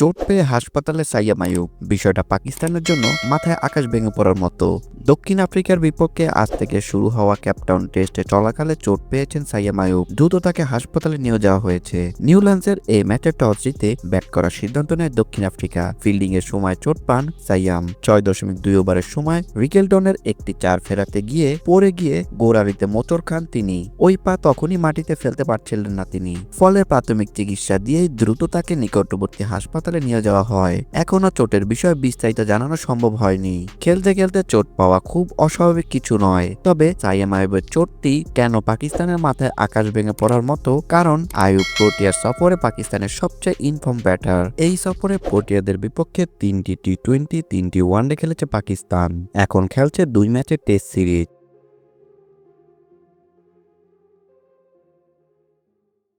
চোট পেয়ে হাসপাতালে সাইয়া মায়ুব বিষয়টা পাকিস্তানের জন্য মাথায় আকাশ ভেঙে পড়ার মতো। দক্ষিণ আফ্রিকার বিপক্ষে আজ থেকে শুরু হওয়া ক্যাপটাউন টেস্টে চলাকালে চোট পেয়েছেন সাইয়া মায়ুব দ্রুত তাকে হাসপাতালে নিয়ে যাওয়া হয়েছে। নিউল্যান্ডসের এই ম্যাচের টস জিতে ব্যাট করার সিদ্ধান্ত নেয় দক্ষিণ আফ্রিকা। ফিল্ডিং এর সময় চোট পান সাইয়াম। ছয় দশমিক দুই ওভারের সময় রিকেলটনের একটি চার ফেরাতে গিয়ে পড়ে গিয়ে গোড়ারিতে মোচর খান তিনি। ওই পা তখনই মাটিতে ফেলতে পারছিলেন না তিনি। ফলে প্রাথমিক চিকিৎসা দিয়ে দ্রুত তাকে নিকটবর্তী হাসপাতালে নিয়ে যাওয়া হয়। এখনও চোটের বিষয়ে বিস্তারিত জানানো সম্ভব হয়নি। খেলতে খেলতে চোট পাওয়া খুব অস্বাভাবিক কিছু নয়। তবে সাইয়াম আয়ুবের চোটটি কেন পাকিস্তানের মাথায় আকাশ ভেঙে পড়ার মতো? কারণ আয়ুব প্রোটিয়ার সফরে পাকিস্তানের সবচেয়ে ইনফর্ম ব্যাটার। এই সফরে প্রোটিয়াদের বিপক্ষে তিনটি টি টোয়েন্টি তিনটি ওয়ানডে খেলেছে পাকিস্তান। এখন খেলছে দুই ম্যাচের টেস্ট সিরিজ।